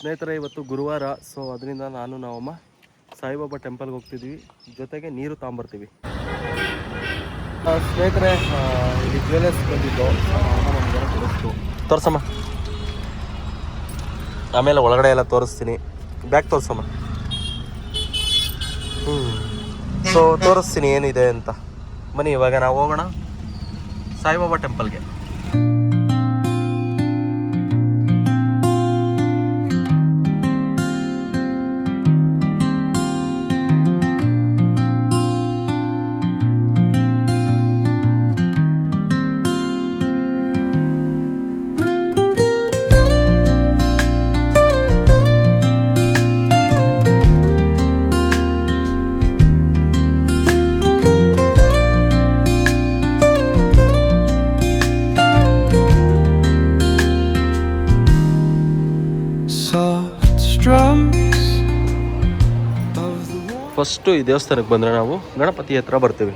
ಸ್ನೇಹಿತರೆ, ಇವತ್ತು ಗುರುವಾರ ಸೊ ಅದರಿಂದ ನಾನು, ನಾವಮ್ಮ ಸಾಯಿಬಾಬಾ ಟೆಂಪಲ್ಗೆ ಹೋಗ್ತಿದ್ವಿ. ಜೊತೆಗೆ ನೀರು ತಗೊಂಬರ್ತೀವಿ ಸ್ನೇಹಿತರೆ ಇಲ್ಲಿ ಜ್ಯುವೆಲರ್ಸ್ ಬಂದಿದ್ದು. ತೋರಿಸಮ್ಮ. ಆಮೇಲೆ ಒಳಗಡೆ ಎಲ್ಲ ತೋರಿಸ್ತೀನಿ. ಬ್ಯಾಗ್ ತೋರಿಸಮ್ಮ. ಹ್ಞೂ ಸೊ ತೋರಿಸ್ತೀನಿ ಏನಿದೆ ಅಂತ. ಬನ್ನಿ, ಇವಾಗ ನಾವು ಹೋಗೋಣ. ಸಾಯಿಬಾಬಾ ಟೆಂಪಲ್ಗೆ ಫಸ್ಟು ಈ ದೇವಸ್ಥಾನಕ್ಕೆ ಬಂದರೆ ನಾವು ಗಣಪತಿ ಹತ್ರ ಬರ್ತೀವಿ.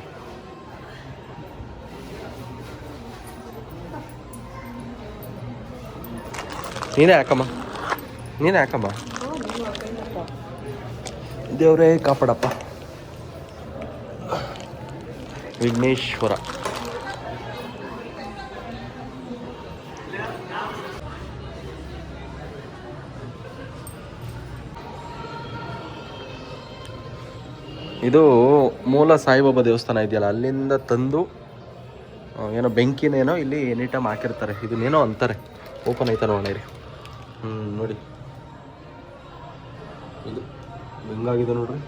ನೀನೇ ಹಾಕಮ್ಮ ನೀನೇ ಹಾಕಮ್ಮ ದೇವರೇ ಕಾಪಾಡಪ್ಪ. ವಿಘ್ನೇಶ್ವರ. ಇದು ಮೂಲ ಸಾಯಿಬಾಬಾ ದೇವಸ್ಥಾನ ಇದೆಯಲ್ಲ, ಅಲ್ಲಿಂದ ತಂದು ಏನೋ ಬೆಂಕಿನೇನೋ ಇಲ್ಲಿ ಎನಿ ಟೈಮ್ ಹಾಕಿರ್ತಾರೆ. ಇದನ್ನೇನೋ ಅಂತಾರೆ. ಓಪನ್ ಐತೆ ನೋಡಿರಿ ಹ್ಞೂ ನೋಡಿ. ಇದು ಹೆಂಗಾಗಿದೆ ನೋಡ್ರಿ?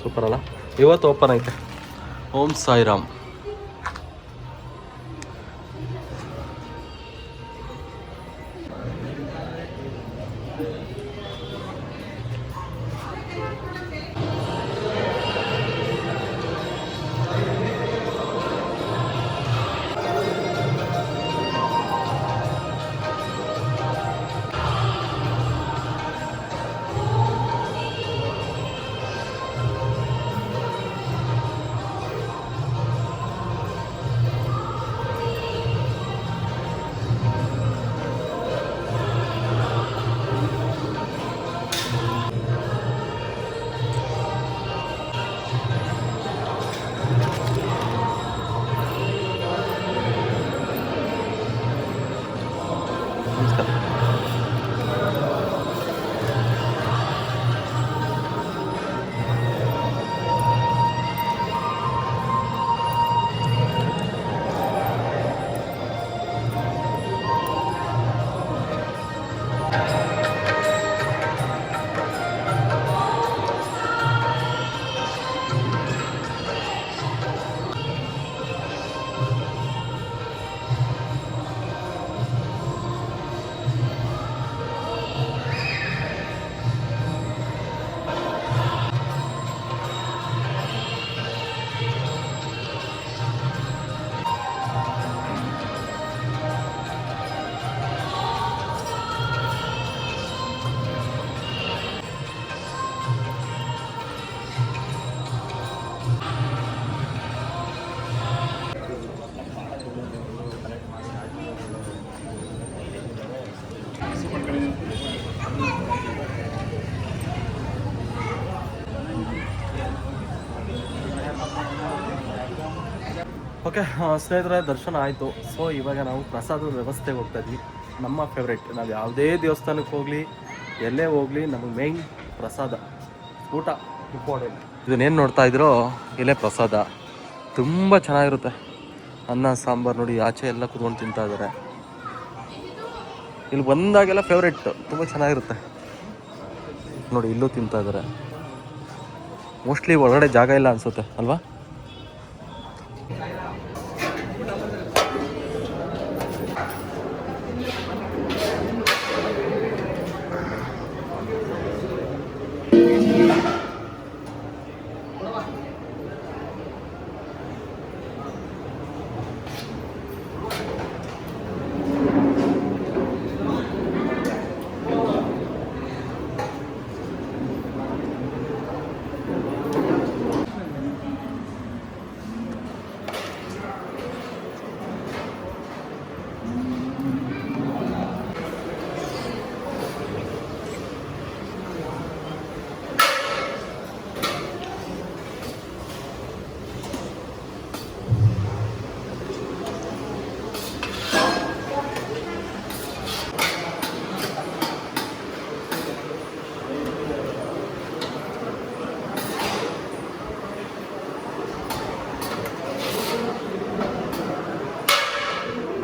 ಸೂಪರ್ ಅಲ್ಲ? ಇವತ್ತು ಓಪನ್ ಐತೆ. ಓಂ ಸಾಯಿರಾಮ್. ಓಕೆ ಸ್ನೇಹಿತರೆ, ದರ್ಶನ ಆಯಿತು. ಸೊ ಇವಾಗ ನಾವು ಪ್ರಸಾದದ ವ್ಯವಸ್ಥೆಗೆ ಹೋಗ್ತಾ ಇದ್ವಿ. ನಮ್ಮ ಫೇವ್ರೇಟ್ ನಾವು ಯಾವುದೇ ದೇವಸ್ಥಾನಕ್ಕೆ ಹೋಗಲಿ, ಎಲ್ಲೇ ಹೋಗಲಿ, ನಮಗೆ ಮೇಯ್ನ್ ಪ್ರಸಾದ, ಊಟ ಇಂಪಾರ್ಟೆಂಟ್ ಇದನ್ನೇನು ನೋಡ್ತಾ ಇದ್ರೋ, ಇಲ್ಲೇ ಪ್ರಸಾದ. ತುಂಬ ಚೆನ್ನಾಗಿರುತ್ತೆ. ಅನ್ನ, ಸಾಂಬಾರು ನೋಡಿ, ಆಚೆ ಎಲ್ಲ ಕುತ್ಕೊಂಡು ತಿಂತಾ ಇದ್ದಾರೆ ಇಲ್ಲಿ ಬಂದಾಗೆಲ್ಲ ಫೇವ್ರೇಟ್ ತುಂಬ ಚೆನ್ನಾಗಿರುತ್ತೆ. ನೋಡಿ, ಇಲ್ಲೂ ತಿಂತಾ ಇದ್ದಾರೆ ಮೋಸ್ಟ್ಲಿ ಒಳಗಡೆ ಜಾಗ ಇಲ್ಲ ಅನಿಸುತ್ತೆ, ಅಲ್ವಾ?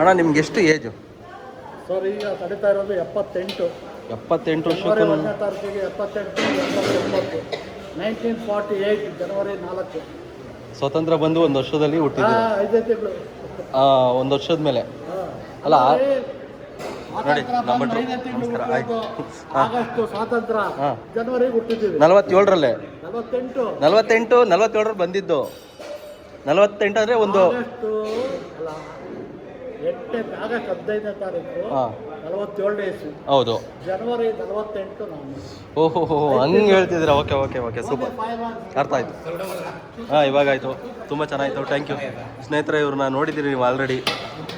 ಅಣ್ಣ ನಿಮ್ಗೆ ಎಷ್ಟು ಏಜು ಸರ್ ಈಗ ತಡೀತಾ ಇರೋದು ಎಪ್ಪತ್ತೆಂಟು. ಎಪ್ಪತ್ತೆಂಟು ವರ್ಷಕ್ಕೂ ಒಂದನೇ ತಾರೀಕಿಗೆ ಎಪ್ಪತ್ತೆಂಟು ಎಪ್ಪತ್ತೊಂಬತ್ತು ನೈನ್ಟೀನ್ ಫಾರ್ಟಿ ಏಯ್ಟ್ ಜನವರಿ ನಾಲ್ಕು. ಸ್ವತಂತ್ರ ಬಂದು ಒಂದು ವರ್ಷದಲ್ಲಿ ಹಾಂ ಹುಟ್ಟಿದ್ರು ಐದೇ ತಿಂಗಳು. ಒಂದು ವರ್ಷದ ಮೇಲೆ. ಅಲ್ಲ, ಆ- ನೋಡಿ, ನಮ್ಮ ಭಟ್ರು. ನಮಸ್ಕಾರ, ಆಯ್ತು. ಹುಟ್ಟಿರೋದು. ಸ್ವಾತಂತ್ರ್ಯ. ಹಾ. ಜನವರಿಗೆ ಹುಟ್ಟಿದ್ದೀವಿ. ನಲವತ್ತೇಳರಲ್ಲೇ? ನಲವತ್ತೆಂಟು. ನಲವತ್ತೆಂಟು ನಲವತ್ತೇಳರಲ್ಲಿ ಬಂದಿದ್ದು. ನಲವತ್ತೆಂಟು ಅಂದರೆ ಒಂದು ಆಗಸ್ಟು ಅಲ್ಲ ಎಂಟನೇ ಆಗಸ್ಟ್ ಹದಿನೈದನೇ ತಾರೀಕು ಹಾಂ. ನಲವತ್ತೇಳನೇ ಇಸ್ವಿ. ಹೌದು. ಜನವರಿ ನಲವತ್ತೆಂಟು ನಾನು ಓಹೋ ಹೋ ಹಂಗೆ ಹೇಳ್ತಿದ್ದೀರಾ? Okay okay okay super. ಅರ್ಥ ಆಯ್ತು. ಹಾಂ ಇವಾಗ ಆಯಿತು. ತುಂಬ ಚೆನ್ನಾಗಿತ್ತು. ಥ್ಯಾಂಕ್ ಯು ಸ್ನೇಹಿತರೆ ಇವ್ರನ್ನ ನೋಡಿದ್ದೀರಿ ನೀವು ಆಲ್ರೆಡಿ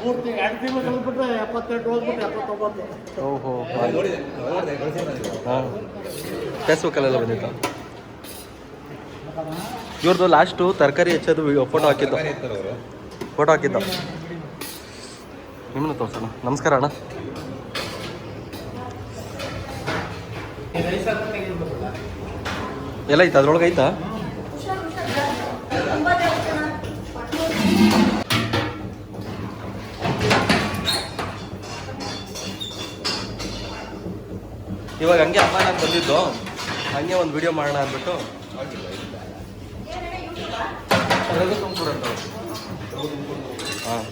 ಪೂರ್ತಿ ಎರಡು ತಿಂಗಳು ಕಳೆದ್ಬಿಟ್ರೆ ಎಪ್ಪತ್ತೆಂಟು ಹೋಗ್ಬಿಟ್ಟು ಎಪ್ಪತ್ತೊಂಬತ್ತು. ಓಹೋ ಹಾಂ. ಫೇಸ್ಬುಕ್ಕಲ್ಲೆಲ್ಲ ಬಂದಿತ್ತು? ಇವ್ರದ್ದು ಲಾಸ್ಟು ತರಕಾರಿ ಹೆಚ್ಚೋದು ಫೋಟೋ ಹಾಕಿದ್ದು. ಫೋಟೋ ಹಾಕಿದ್ದು. ನಿಮ್ಮನ್ನು ತೋರಿಸೋಣ. ನಮಸ್ಕಾರ ಅಣ್ಣ. ಎಲ್ಲ ಐತಾ ಅದ್ರೊಳಗೆ ಐತಾ ಇವಾಗ ಹಂಗೆ ಅಮ್ಮ ನಾನು ಬಂದಿದ್ದು. ಹಂಗೆ ಒಂದು ವಿಡಿಯೋ ಮಾಡೋಣ ಅಂದ್ಬಿಟ್ಟು. ಹಾಂ.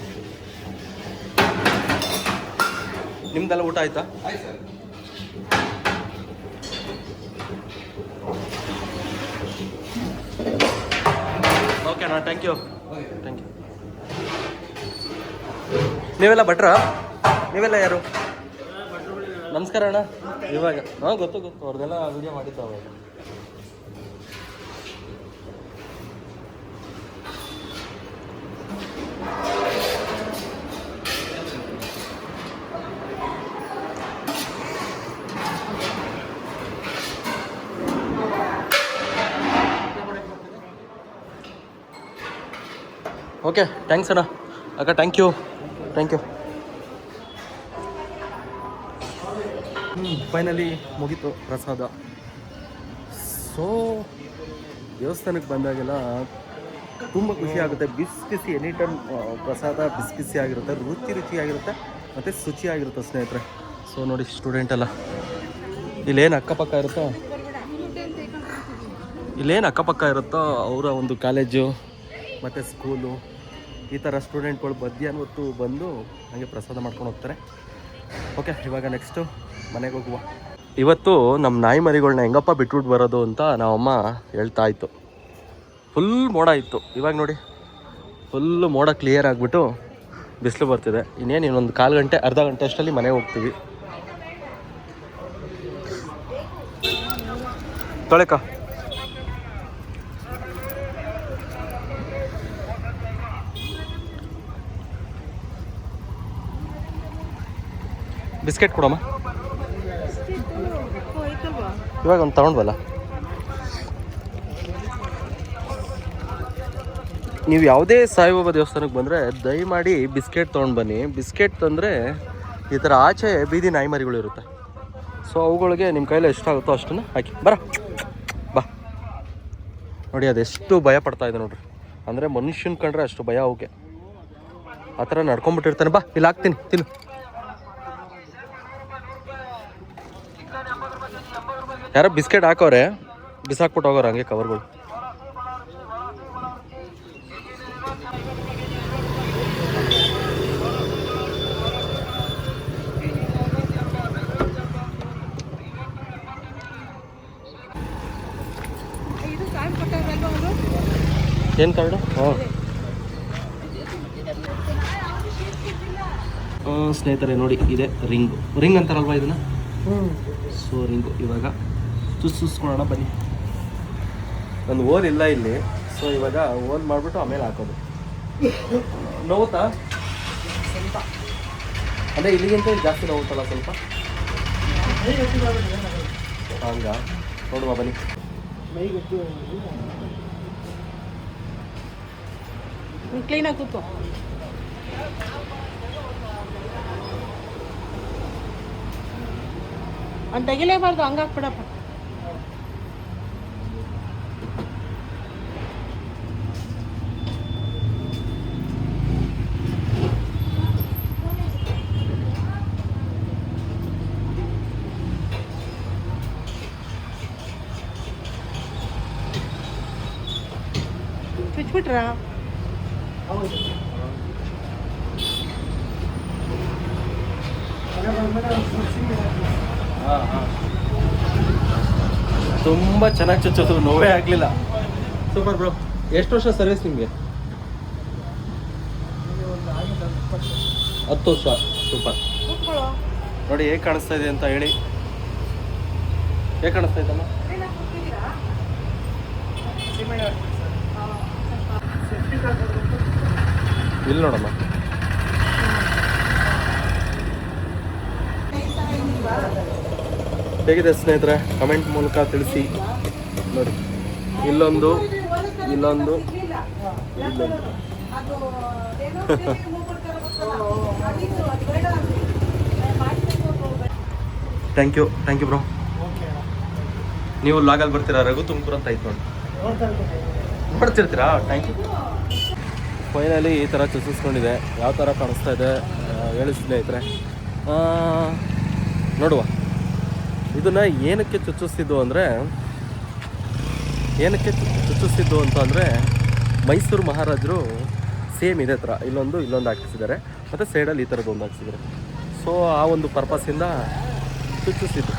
ನಿಮ್ದೆಲ್ಲ ಊಟ ಆಯ್ತಾ? ಓಕೆ ಅಣ್ಣ ಥ್ಯಾಂಕ್ ಯು ಥ್ಯಾಂಕ್ ಯು ನೀವೆಲ್ಲ ಭಟ್ರ? ನೀವೆಲ್ಲ ಯಾರು? ನಮಸ್ಕಾರ ಅಣ್ಣ. ಇವಾಗ ಹಾಂ, ಗೊತ್ತು ಗೊತ್ತು. ಅವ್ರದ್ದೆಲ್ಲ ವಿಡಿಯೋ ಮಾಡಿದ್ದು ಅವಾಗ. ಓಕೆ ಥ್ಯಾಂಕ್ಸ್ ಅಣ್ಣ ಅಕ್ಕ thank you thank you finally ಮುಗೀತು ಪ್ರಸಾದ. ಸೊ ದೇವಸ್ಥಾನಕ್ಕೆ ಬಂದಾಗೆಲ್ಲ ತುಂಬ ಖುಷಿ ಆಗುತ್ತೆ. ಬಿಸಿ ಬಿಸಿ ಎನಿ ಟೈಮ್ ಪ್ರಸಾದ ಬಿಸ್ಕಿಸಿ ಬಿಸಿ ಆಗಿರುತ್ತೆ, ರುಚಿ ರುಚಿಯಾಗಿರುತ್ತೆ ಮತ್ತು ಶುಚಿಯಾಗಿರುತ್ತೆ ಸ್ನೇಹಿತರೆ. ಸೊ ನೋಡಿ ಸ್ಟೂಡೆಂಟ್ ಎಲ್ಲ. ಇಲ್ಲೇನು ಅಕ್ಕಪಕ್ಕ ಇರುತ್ತೋ? ಇಲ್ಲೇನು ಅಕ್ಕಪಕ್ಕ ಇರುತ್ತೋ? ಅವರ ಒಂದು ಕಾಲೇಜು ಮತ್ತು ಸ್ಕೂಲು ಈ ಥರ ಸ್ಟೂಡೆಂಟ್ಗಳು ಮಧ್ಯಾಹ್ನ ಹೊತ್ತು ಬಂದು ಹಾಗೆ ಪ್ರಸಾದ ಮಾಡ್ಕೊಂಡು ಹೋಗ್ತಾರೆ. ಓಕೆ ಇವಾಗ ನೆಕ್ಸ್ಟು ಮನೆಗೆ ಹೋಗುವ. ಇವತ್ತು ನಮ್ಮ ನಾಯಿ ಮರಿಗಳನ್ನ ಹೆಂಗಪ್ಪ ಬಿಟ್ಬಿಟ್ಟು ಬರೋದು ಅಂತ ನಾವಮ್ಮ ಹೇಳ್ತಾ ಇತ್ತು. ಫುಲ್ ಮೋಡ ಇತ್ತು. ಇವಾಗ ನೋಡಿ ಫುಲ್ಲು ಮೋಡ ಕ್ಲಿಯರ್ ಆಗಿಬಿಟ್ಟು ಬಿಸಿಲು ಬರ್ತಿದೆ. ಇನ್ನೇನು, ಇನ್ನೊಂದು ಕಾಲು ಗಂಟೆ, ಅರ್ಧ ಗಂಟೆ ಅಷ್ಟರಲ್ಲಿ ಮನೆಗೆ ಹೋಗ್ತೀವಿ. ತೊಳೆಕ. ಬಿಸ್ಕೆಟ್ ಕೊಡಮ್ಮ. ಇವಾಗ ಒಂದು ತಗೊಂಡ್ವಲ್ಲ? ನೀವು ಯಾವುದೇ ಸಾಯಿಬಾಬಾ ದೇವಸ್ಥಾನಕ್ಕೆ ಬಂದರೆ ದಯಮಾಡಿ ಬಿಸ್ಕೆಟ್ ತೊಗೊಂಡು ಬನ್ನಿ. ಬಿಸ್ಕೆಟ್ ತಂದರೆ ಈ ಥರ ಆಚೆ ಬೀದಿ ನಾಯಿ ಮರಿಗಳು ಇರುತ್ತೆ. ಸೊ ಅವುಗಳಿಗೆ ನಿಮ್ಮ ಕೈಲಿ ಎಷ್ಟಾಗುತ್ತೋ ಅಷ್ಟನ್ನು ಹಾಕಿ. ಬರ. ಬಾ. ನೋಡಿ, ಅದೆಷ್ಟು ಭಯ ಪಡ್ತಾ ಇದೆ ನೋಡ್ರಿ. ಅಂದರೆ ಮನುಷ್ಯನ ಕಂಡ್ರೆ ಅಷ್ಟು ಭಯ ಅವಕ್ಕೆ ಆ ಥರ ನಡ್ಕೊಂಬಿಟ್ಟಿರ್ತಾನೆ ಬಾ, ಇಲ್ಲಿ ಹಾಕ್ತೀನಿ. ತಿನ್ನು. ಯಾರೋ ಬಿಸ್ಕೆಟ್ ಹಾಕೋರೆ ಬಿಸಾಕ್ಬಿಟ್ಟು ಹೋಗೋರು ಹಂಗೆ ಕವರ್ಗಳು ಏನು ಕಾರ್ಡು? ಹಾಂ ಸ್ನೇಹಿತರೆ ನೋಡಿ ಇದೆ ರಿಂಗು. ರಿಂಗ್ ಅಂತಾರಲ್ವಾ ಇದನ್ನ? ಸೊ ರಿಂಗು ಇವಾಗ ಚುಸ್ ಚುಸ್ಕೊಳ್ಳೋಣ ಬನ್ನಿ. ನನ್ನ ಓಲ್ ಇಲ್ಲ ಇಲ್ಲಿ. ಸೊ ಇವಾಗ ಓಲ್ ಮಾಡಿಬಿಟ್ಟು ಆಮೇಲೆ ಹಾಕೋದು. ನೋವುತ್ತಾ? ಅದೇ ಇಲ್ಲಿಗಿಂತ ಇಲ್ಲಿ ಜಾಸ್ತಿ ನೋವುತ್ತಲ್ಲ ಸ್ವಲ್ಪ? ಹಂಗ. ನೋಡುವ ಬನ್ನಿ. ಕ್ಲೀನಾಗಿ ಕೂತು ಅಂತ ತೆಗಿಲೇಬಾರ್ದು ಹಂಗಾಕ್ಬಿಡಪ್ಪ ಬಿಟ್ಬಿಟ್ರ ಹೌದು ಹಾಂ ಹಾಂ. ತುಂಬ ಚೆನ್ನಾಗಿ ಚುಚ್ಚೋದು ನೋವೇ ಆಗಲಿಲ್ಲ. ಸೂಪರ್ ಬ್ರೋ ಎಷ್ಟು ವರ್ಷ ಸರ್ವಿಸ್ ನಿಮಗೆ? ಹತ್ತು ವರ್ಷ. ಸೂಪರ್ ಕೂತ್ಕೊಳ್ಳೋ. ನೋಡಿ ಹೇಗೆ ಕಾಣಿಸ್ತಾ ಇದೆ ಅಂತ ಹೇಳಿ. ಹೇಗೆ ಕಾಣಿಸ್ತಾ ಇದಲ್ಲ ಇಲ್ಲಿ ನೋಡಮ್ಮ. ಹೇಗಿದೆ ಸ್ನೇಹಿತರೆ? ಕಮೆಂಟ್ ಮೂಲಕ ತಿಳಿಸಿ. ನೋಡಿ. ಇಲ್ಲೊಂದು ಇಲ್ಲೊಂದು thank you thank you bro ನೀವು ಲಾಗಲ್ಲಿ ಬರ್ತೀರಾ? ರಘು ತುಮಕೂರು ಅಂತ ಆಯ್ತು ನೋಡಿ. ನೋಡ್ತಿರ್ತೀರಾ ಥ್ಯಾಂಕ್ ಯು ಫೈನಲಿ ಈ ಥರ ಚುಚ್ಚಿಸ್ಕೊಂಡಿದೆ. ಯಾವ ಥರ ಕಾಣಿಸ್ತಾ ಇದೆ ಹೇಳಿ ಸ್ನೇಹಿತರೆ. ನೋಡುವ. ಇದನ್ನು ಏನಕ್ಕೆ ಚುಚ್ಚಿಸ್ತಿದ್ದು ಅಂದರೆ, ಏನಕ್ಕೆ ಚುಚ್ಚಿಸ್ತಿದ್ದು ಅಂತ ಅಂದರೆ, ಮೈಸೂರು ಮಹಾರಾಜರು ಸೇಮ್ ಇದೇ ಥರ ಇಲ್ಲೊಂದು ಇಲ್ಲೊಂದು ಹಾಕಿಸಿದ್ದಾರೆ. ಮತ್ತು ಸೈಡಲ್ಲಿ ಈ ಥರದ್ದು ಒಂದು ಹಾಕ್ಸಿದ್ದಾರೆ. ಸೊ ಆ ಒಂದು ಪರ್ಪಸಿಂದ ಚುಚ್ಚಿಸ್ತಿದ್ದು